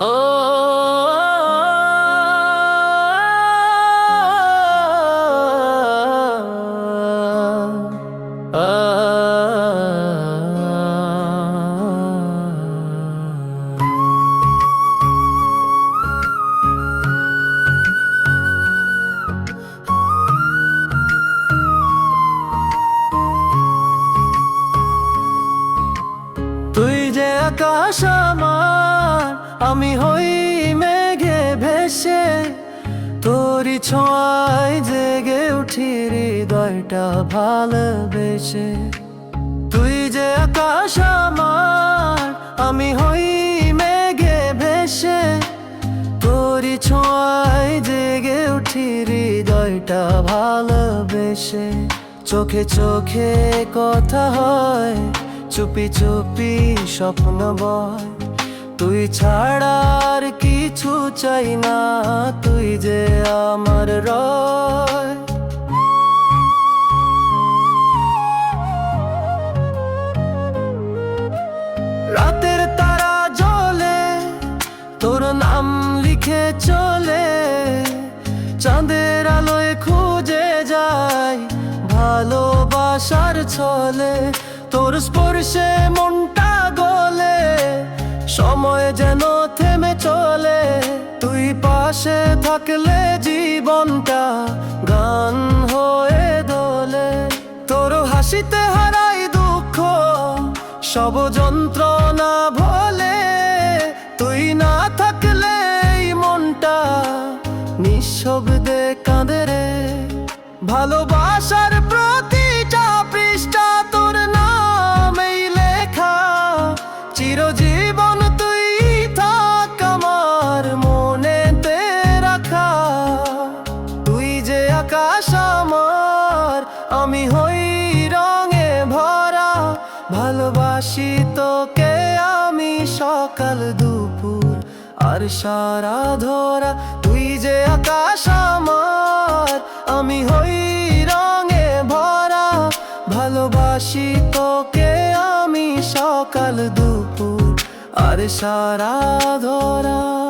তুই আকাশ আমার, আমি হই মেঘে ভেসে। তোরই ছোঁয়ায় জেগে উঠি হৃদয়টা ভালোবেসে। তুই যে আকাশ আমার, আমি হই মেঘে ভেসে। তোরই ছোঁয়ায় জেগে উঠি হৃদয়টা ভালোবেসে। চোখে চোখে কথা হয় চুপি চুপি স্বপ্ন বয় তুই ছাড়ার কিছু চাই না, তুই যে আমার রয়। রাতের তারা জ্বলে, তোর নাম লিখে চলে। চাঁদের আলোয় খুঁজে যায় ভালোবাসার ছলে। তোর স্পর্শে মনটা গলে, সময় যেন থেমে চলে। তুই পাশে থাকলে জীবনটা গান হয়ে দোলে। তোর হাসিতে হারাই দুঃখ, সব যন্ত্রণা ভোলে। তুই না থাকলে মনটা নিঃশব্দে কাঁদে রে। ভালোবাসার আমি হই রঙে ভরা, ভালোবাসি তোকে আমি সকাল, দুপুর আর সারা ধরা। তুই যে আকাশ আমার, আমি হই রঙে ভরা, ভালোবাসি তোকে আমি সকাল, দুপুর আর সারা ধরা।